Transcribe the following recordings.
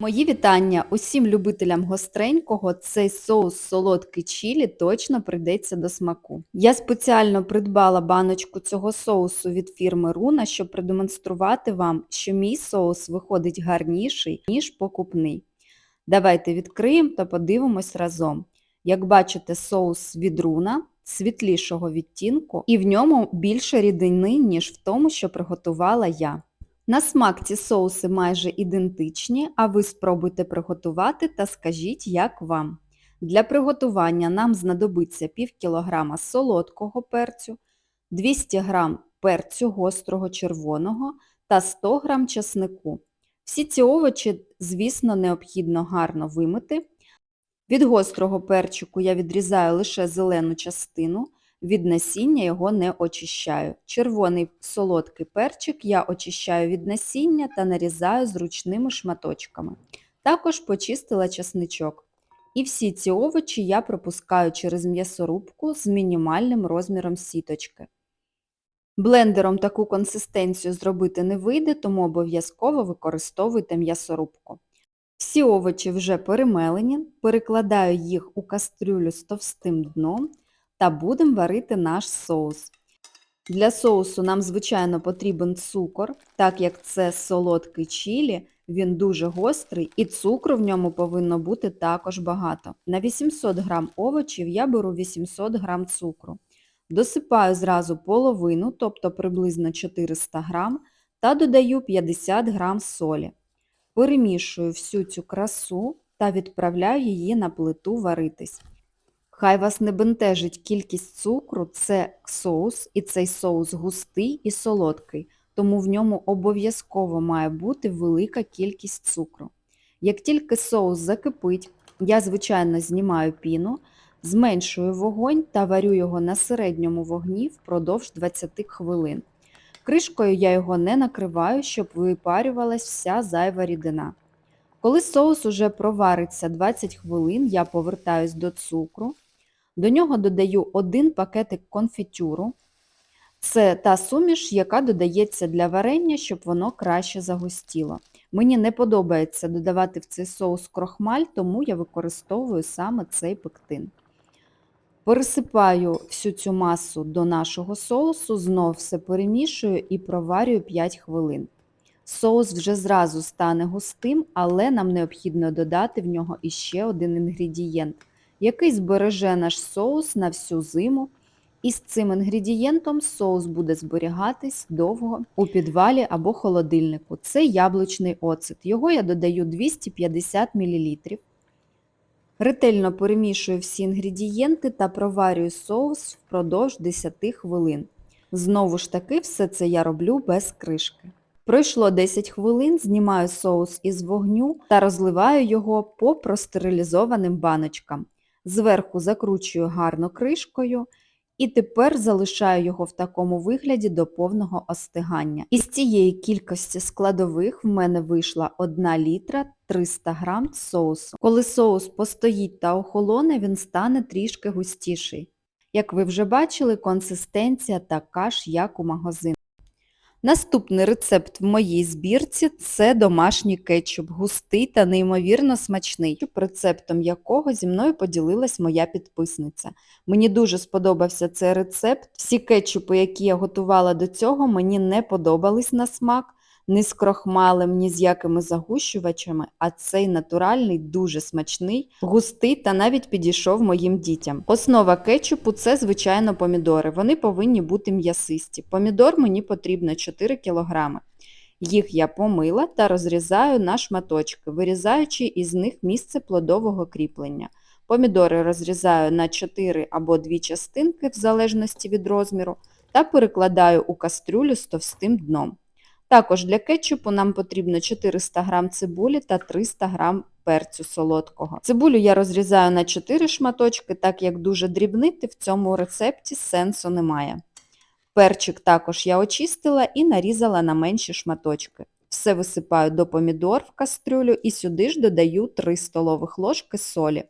Мої вітання усім любителям гостренького. Цей соус солодкий чілі точно прийдеться до смаку. Я спеціально придбала баночку цього соусу від фірми Руна, щоб продемонструвати вам, що мій соус виходить гарніший, ніж покупний. Давайте відкриємо та подивимось разом. Як бачите, соус від Руна світлішого відтінку, і в ньому більше рідини, ніж в тому, що приготувала я. На смак ці соуси майже ідентичні, а ви спробуйте приготувати та скажіть, як вам. Для приготування нам знадобиться пів кілограма солодкого перцю, 200 г перцю гострого червоного та 100 г чеснику. Всі ці овочі, звісно, необхідно гарно вимити. Від гострого перчику я відрізаю лише зелену частину, від насіння його не очищаю. Червоний солодкий перчик я очищаю від насіння та нарізаю зручними шматочками. Також почистила чесничок. І всі ці овочі я пропускаю через м'ясорубку з мінімальним розміром сіточки. Блендером таку консистенцію зробити не вийде, тому обов'язково використовуйте м'ясорубку. Всі овочі вже перемелені, перекладаю їх у кастрюлю з товстим дном та будемо варити наш соус. Для соусу нам, звичайно, потрібен цукор, так як це солодкий чілі, він дуже гострий і цукру в ньому повинно бути також багато. На 800 г овочів я беру 800 г цукру. Досипаю зразу половину, тобто приблизно 400 г, та додаю 50 г солі. Перемішую всю цю красу та відправляю її на плиту варитись. Хай вас не бентежить кількість цукру, це соус, і цей соус густий і солодкий, тому в ньому обов'язково має бути велика кількість цукру. Як тільки соус закипить, я, звичайно, знімаю піну, зменшую вогонь та варю його на середньому вогні впродовж 20 хвилин. Кришкою я його не накриваю, щоб випарювалась вся зайва рідина. Коли соус уже провариться 20 хвилин, я повертаюсь до цукру. До нього додаю один пакетик конфітюру. Це та суміш, яка додається для варення, щоб воно краще загустіло. Мені не подобається додавати в цей соус крохмаль, тому я використовую саме цей пектин. Пересипаю всю цю масу до нашого соусу, знов все перемішую і проварюю 5 хвилин. Соус вже зразу стане густим, але нам необхідно додати в нього іще один інгредієнт, який збереже наш соус на всю зиму. І з цим інгредієнтом соус буде зберігатись довго у підвалі або холодильнику. Це яблучний оцет. Його я додаю 250 мл. Ретельно перемішую всі інгредієнти та проварюю соус впродовж 10 хвилин. Знову ж таки, все це я роблю без кришки. Пройшло 10 хвилин, знімаю соус із вогню та розливаю його по простерилізованим баночкам. Зверху закручую гарно кришкою і тепер залишаю його в такому вигляді до повного остигання. Із цієї кількості складових в мене вийшла 1 літра 300 г соусу. Коли соус постоїть та охолоне, він стане трішки густіший. Як ви вже бачили, консистенція така ж, як у магазин. Наступний рецепт в моїй збірці це домашній кетчуп, густий та неймовірно смачний, рецептом якого зі мною поділилась моя підписниця. Мені дуже сподобався цей рецепт. Всі кетчупи, які я готувала до цього, мені не подобались на смак, ні з крохмалем, ні з якими загущувачами, а цей натуральний, дуже смачний, густий та навіть підійшов моїм дітям. Основа кетчупу це, звичайно, помідори. Вони повинні бути м'ясисті. Помідор мені потрібно 4 кг. Їх я помила та розрізаю на шматочки, вирізаючи із них місце плодового кріплення. Помідори розрізаю на 4 або 2 частинки, в залежності від розміру, та перекладаю у кастрюлю з товстим дном. Також для кетчупу нам потрібно 400 г цибулі та 300 г перцю солодкого. Цибулю я розрізаю на 4 шматочки, так як дуже дрібнити в цьому рецепті сенсу немає. Перчик також я очистила і нарізала на менші шматочки. Все висипаю до помідор в кастрюлю і сюди ж додаю 3 столових ложки солі.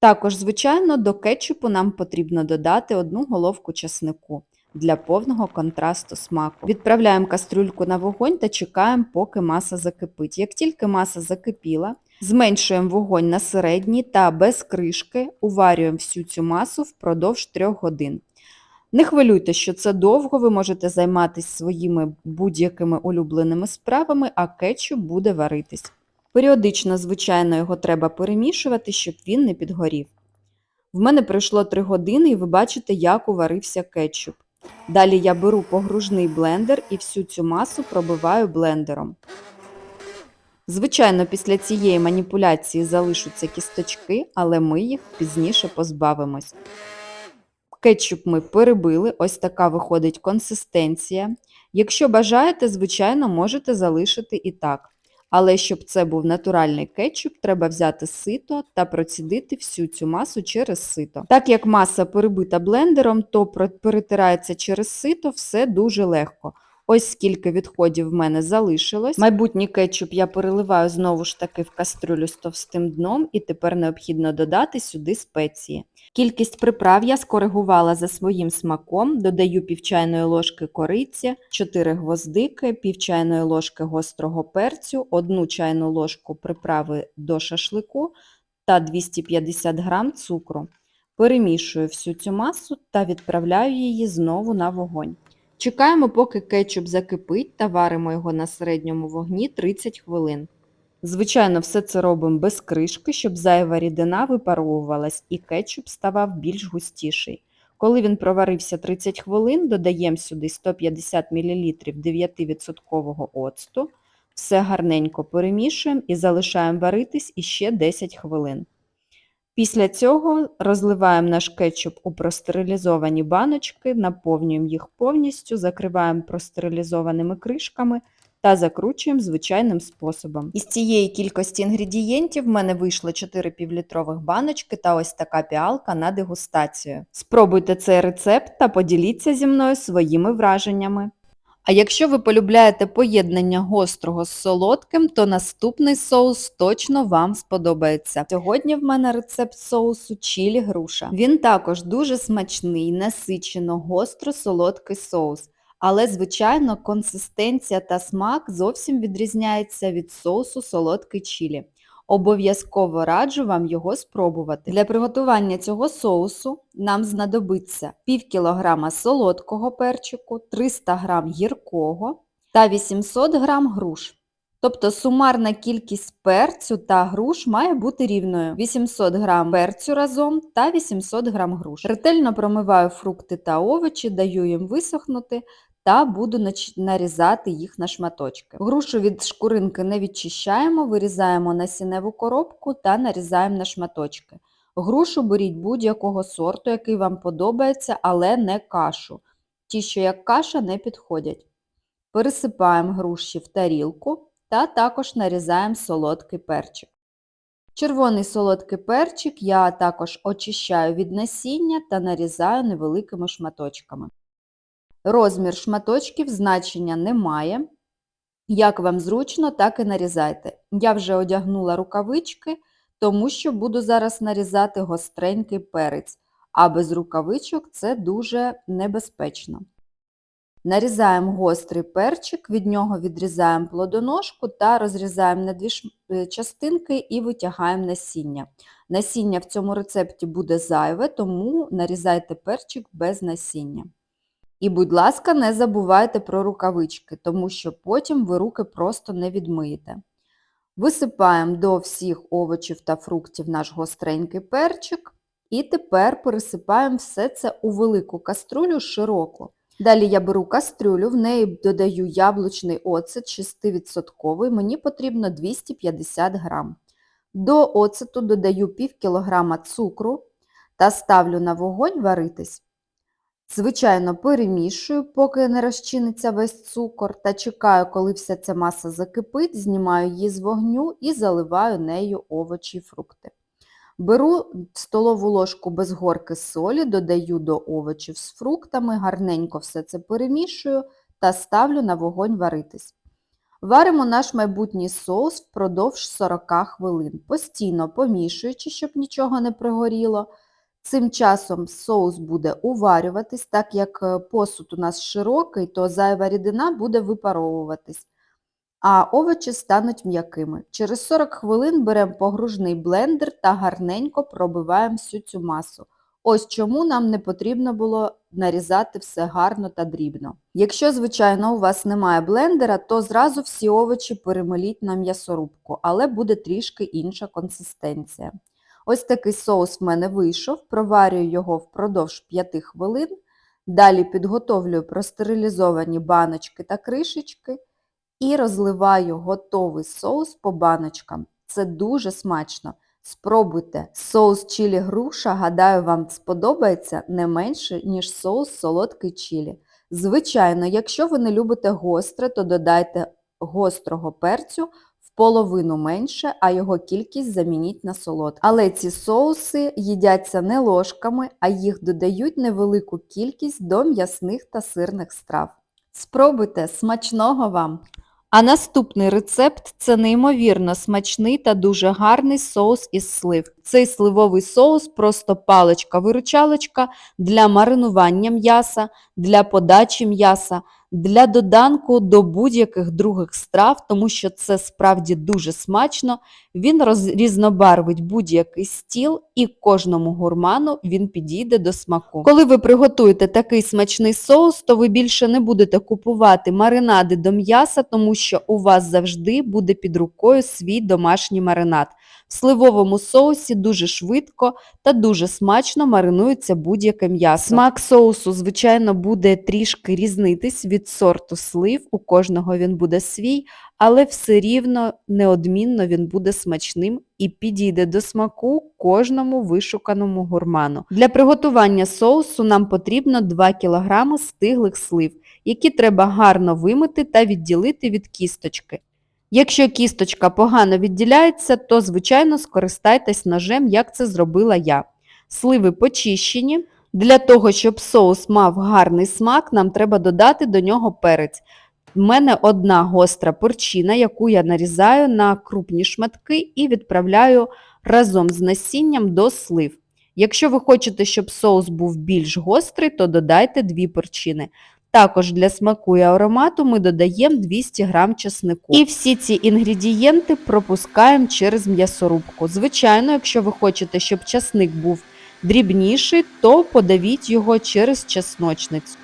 Також, звичайно, до кетчупу нам потрібно додати одну головку часнику. Для повного контрасту смаку. Відправляємо кастрюльку на вогонь та чекаємо, поки маса закипить. Як тільки маса закипіла, зменшуємо вогонь на середній та без кришки уварюємо всю цю масу впродовж 3 годин. Не хвилюйте, що це довго, ви можете займатися своїми будь-якими улюбленими справами, а кетчуп буде варитись. Періодично, звичайно, його треба перемішувати, щоб він не підгорів. В мене пройшло 3 години і ви бачите, як уварився кетчуп. Далі я беру погружний блендер і всю цю масу пробиваю блендером. Звичайно, після цієї маніпуляції залишаться кісточки, але ми їх пізніше позбавимось. Кетчуп ми перебили, ось така виходить консистенція. Якщо бажаєте, звичайно, можете залишити і так. Але щоб це був натуральний кетчуп, треба взяти сито та процідити всю цю масу через сито. Так як маса перебита блендером, то перетирається через сито все дуже легко. Ось скільки відходів в мене залишилось. Майбутній кетчуп я переливаю знову ж таки в кастрюлю з товстим дном і тепер необхідно додати сюди спеції. Кількість приправ я скоригувала за своїм смаком, додаю пів чайної ложки кориці, 4 гвоздики, пів чайної ложки гострого перцю, 1 чайну ложку приправи до шашлику та 250 г цукру. Перемішую всю цю масу та відправляю її знову на вогонь. Чекаємо, поки кетчуп закипить та варимо його на середньому вогні 30 хвилин. Звичайно, все це робимо без кришки, щоб зайва рідина випаровувалась і кетчуп ставав більш густіший. Коли він проварився 30 хвилин, додаємо сюди 150 мл 9% оцту, все гарненько перемішуємо і залишаємо варитись іще 10 хвилин. Після цього розливаємо наш кетчуп у простерилізовані баночки, наповнюємо їх повністю, закриваємо простерилізованими кришками та закручуємо звичайним способом. Із цієї кількості інгредієнтів в мене вийшло 4 півлітрових баночки та ось така піалка на дегустацію. Спробуйте цей рецепт та поділіться зі мною своїми враженнями. А якщо ви полюбляєте поєднання гострого з солодким, то наступний соус точно вам сподобається. Сьогодні в мене рецепт соусу чілі груша. Він також дуже смачний, насичено, гостро-солодкий соус. Але, звичайно, консистенція та смак зовсім відрізняється від соусу солодкий чілі. Обов'язково раджу вам його спробувати. Для приготування цього соусу нам знадобиться пів кілограма солодкого перчику, 300 г гіркого та 800 г груш. Тобто сумарна кількість перцю та груш має бути рівною 800 г перцю разом та 800 г груш. Ретельно промиваю фрукти та овочі, даю їм висохнути та буду нарізати їх на шматочки. Грушу від шкуринки не відчищаємо, вирізаємо насінневу коробку та нарізаємо на шматочки. Грушу беріть будь-якого сорту, який вам подобається, але не кашу. Ті, що як каша, не підходять. Пересипаємо груші в тарілку та також нарізаємо солодкий перчик. Червоний солодкий перчик я також очищаю від насіння та нарізаю невеликими шматочками. Розмір шматочків значення не має. Як вам зручно, так і нарізайте. Я вже одягнула рукавички, тому що буду зараз нарізати гостренький перець, а без рукавичок це дуже небезпечно. Нарізаємо гострий перчик, від нього відрізаємо плодоножку та розрізаємо на дві е, частинки і витягаємо насіння. Насіння в цьому рецепті буде зайве, тому нарізайте перчик без насіння. І, будь ласка, не забувайте про рукавички, тому що потім ви руки просто не відмиєте. Висипаємо до всіх овочів та фруктів наш гостренький перчик. І тепер пересипаємо все це у велику каструлю широку. Далі я беру кастрюлю, в неї додаю яблучний оцет 6%, мені потрібно 250 грам. До оцету додаю пів кілограма цукру та ставлю на вогонь варитись. Звичайно, перемішую, поки не розчиниться весь цукор, та чекаю, коли вся ця маса закипить, знімаю її з вогню і заливаю нею овочі і фрукти. Беру столову ложку без горки солі, додаю до овочів з фруктами, гарненько все це перемішую та ставлю на вогонь варитись. Варимо наш майбутній соус впродовж 40 хвилин, постійно помішуючи, щоб нічого не пригоріло. Цим часом соус буде уварюватись, так як е, посуд у нас широкий, то зайва рідина буде випаровуватись, а овочі стануть м'якими. Через 40 хвилин беремо погружний блендер та гарненько пробиваємо всю цю масу. Ось чому нам не потрібно було нарізати все гарно та дрібно. Якщо, звичайно, у вас немає блендера, то зразу всі овочі перемеліть на м'ясорубку, але буде трішки інша консистенція. Ось такий соус в мене вийшов, проварюю його впродовж 5 хвилин. Далі підготовлюю простерилізовані баночки та кришечки і розливаю готовий соус по баночкам. Це дуже смачно. Спробуйте. Соус чилі груша, гадаю, вам сподобається не менше, ніж соус солодкий чилі. Звичайно, якщо ви не любите гостре, то додайте гострого перцю половину менше, а його кількість замініть на солодкий. Але ці соуси їдяться не ложками, а їх додають невелику кількість до м'ясних та сирних страв. Спробуйте, смачного вам! А наступний рецепт це неймовірно смачний та дуже гарний соус із слив. Цей сливовий соус просто паличка-виручалочка для маринування м'яса, для подачі м'яса, для доданку до будь-яких других страв, тому що це справді дуже смачно. Він роз... різнобарвить будь-який стіл і кожному гурману він підійде до смаку. Коли ви приготуєте такий смачний соус, то ви більше не будете купувати маринади до м'яса, тому що у вас завжди буде під рукою свій домашній маринад. В сливовому соусі дуже швидко та дуже смачно маринується будь-яке м'ясо. Смак соусу, звичайно, буде трішки різнитись від сорту слив, у кожного він буде свій, але все рівно неодмінно він буде смачним і підійде до смаку кожному вишуканому гурману. Для приготування соусу нам потрібно 2 кг стиглих слив, які треба гарно вимити та відділити від кісточки. Якщо кісточка погано відділяється, то, звичайно, скористайтесь ножем, як це зробила я. Сливи почищені. Для того, щоб соус мав гарний смак, нам треба додати до нього перець. У мене одна гостра порчина, яку я нарізаю на крупні шматки і відправляю разом з насінням до слив. Якщо ви хочете, щоб соус був більш гострий, то додайте дві порчини. Також для смаку і аромату ми додаємо 200 г чеснику. І всі ці інгредієнти пропускаємо через м'ясорубку. Звичайно, якщо ви хочете, щоб часник був дрібніший, то подавіть його через чесночницю.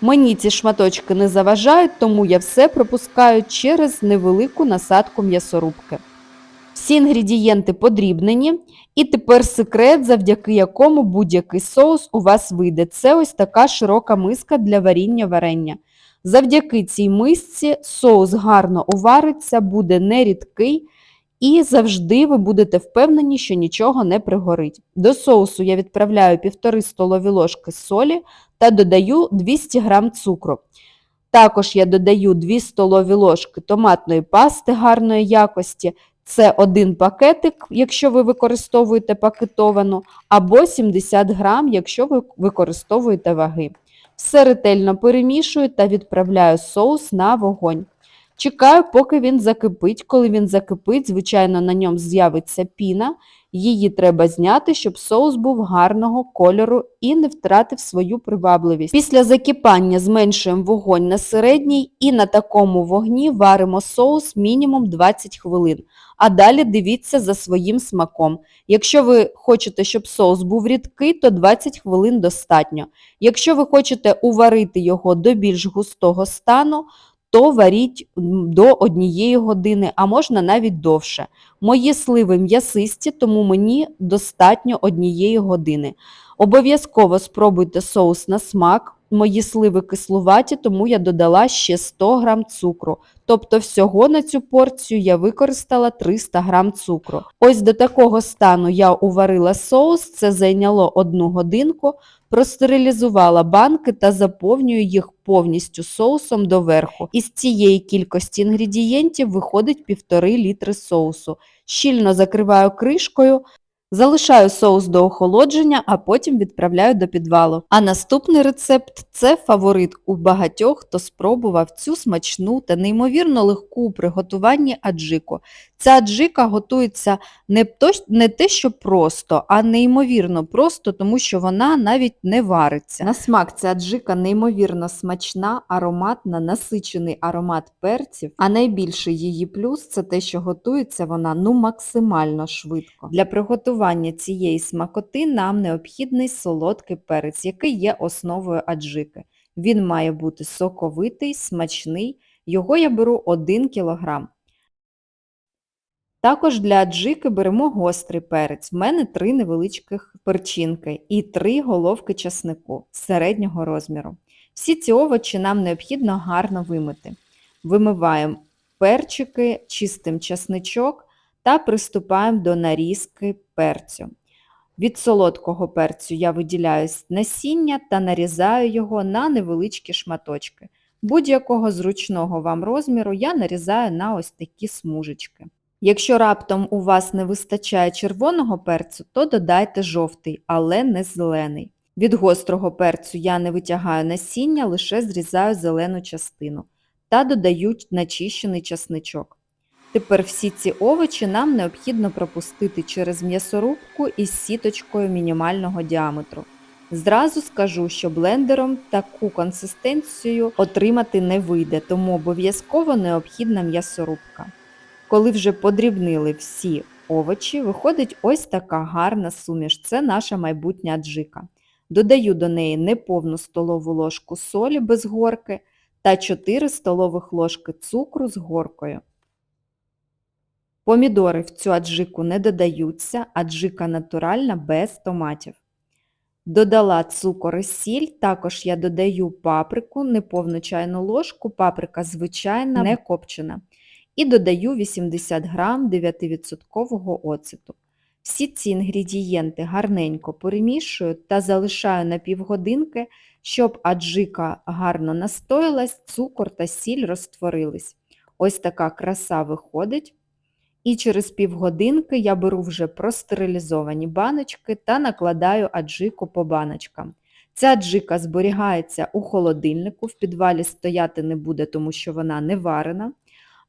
Мені ці шматочки не заважають, тому я все пропускаю через невелику насадку м'ясорубки. Всі інгредієнти подрібнені, і тепер секрет, завдяки якому будь-який соус у вас вийде. Це ось така широка миска для варіння варення. Завдяки цій мисці соус гарно увариться, буде нерідкий, і завжди ви будете впевнені, що нічого не пригорить. До соусу я відправляю 1,5 столові ложки солі та додаю 200 г цукру. Також я додаю 2 столові ложки томатної пасти гарної якості. Це один пакетик, якщо ви використовуєте пакетовану, або 70 грам, якщо ви використовуєте ваги. Все ретельно перемішую та відправляю соус на вогонь. Чекаю, поки він закипить. Коли він закипить, звичайно, на ньому з'явиться піна. Її треба зняти, щоб соус був гарного кольору і не втратив свою привабливість. Після закипання зменшуємо вогонь на середній і на такому вогні варимо соус мінімум 20 хвилин. А далі дивіться за своїм смаком. Якщо ви хочете, щоб соус був рідкий, то 20 хвилин достатньо. Якщо ви хочете уварити його до більш густого стану, то варіть до однієї години, а можна навіть довше. Мої сливи м'ясисті, тому мені достатньо однієї години. Обов'язково спробуйте соус на смак. Мої сливи кислуваті, тому я додала ще 100 г цукру. Тобто всього на цю порцію я використала 300 г цукру. Ось до такого стану я уварила соус, це зайняло одну годинку, простерилізувала банки та заповнюю їх повністю соусом доверху. Із цієї кількості інгредієнтів виходить 1,5 літри соусу. Щільно закриваю кришкою, Залишаю соус до охолодження, а потім відправляю до підвалу. А наступний рецепт це фаворит у багатьох, хто спробував цю смачну та неймовірно легку у приготуванні аджику. Ця аджика готується не, то, не те, що просто, а неймовірно просто, тому що вона навіть не вариться. На смак ця аджика неймовірно смачна, ароматна, насичений аромат перців, а найбільший її плюс це те, що готується вона ну максимально швидко. Для приготування цієї смакоти нам необхідний солодкий перець, який є основою аджики. Він має бути соковитий, смачний, його я беру 1 кг. Також для аджики беремо гострий перець. В мене три невеличких перчинки і три головки часнику середнього розміру. Всі ці овочі нам необхідно гарно вимити. Вимиваємо перчики, чистим часничок та приступаємо до нарізки перцю. Від солодкого перцю я виділяю насіння та нарізаю його на невеличкі шматочки. Будь-якого зручного вам розміру я нарізаю на ось такі смужечки. Якщо раптом у вас не вистачає червоного перцю, то додайте жовтий, але не зелений. Від гострого перцю я не витягаю насіння, лише зрізаю зелену частину та додаю начищений часничок. Тепер всі ці овочі нам необхідно пропустити через м'ясорубку із сіточкою мінімального діаметру. Зразу скажу, що блендером таку консистенцію отримати не вийде, тому обов'язково необхідна м'ясорубка. Коли вже подрібнили всі овочі, виходить ось така гарна суміш. Це наша майбутня аджика. Додаю до неї неповну столову ложку солі без горки та 4 столових ложки цукру з горкою. Помідори в цю аджику не додаються, аджика натуральна без томатів. Додала цукор і сіль, також я додаю паприку, неповну чайну ложку, паприка звичайна, не копчена. І додаю 80 грам 9% оцету. Всі ці інгредієнти гарненько перемішую та залишаю на півгодинки, щоб аджика гарно настоялась, цукор та сіль розтворились. Ось така краса виходить. І через півгодинки я беру вже простерилізовані баночки та накладаю аджику по баночкам. Ця аджика зберігається у холодильнику, в підвалі стояти не буде, тому що вона не варена,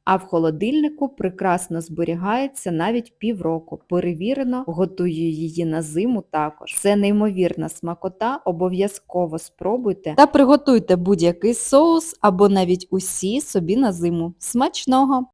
а в холодильнику прекрасно зберігається навіть півроку. Перевірено, готую її на зиму також. Це неймовірна смакота, обов'язково спробуйте та приготуйте будь-який соус або навіть усі собі на зиму. Смачного!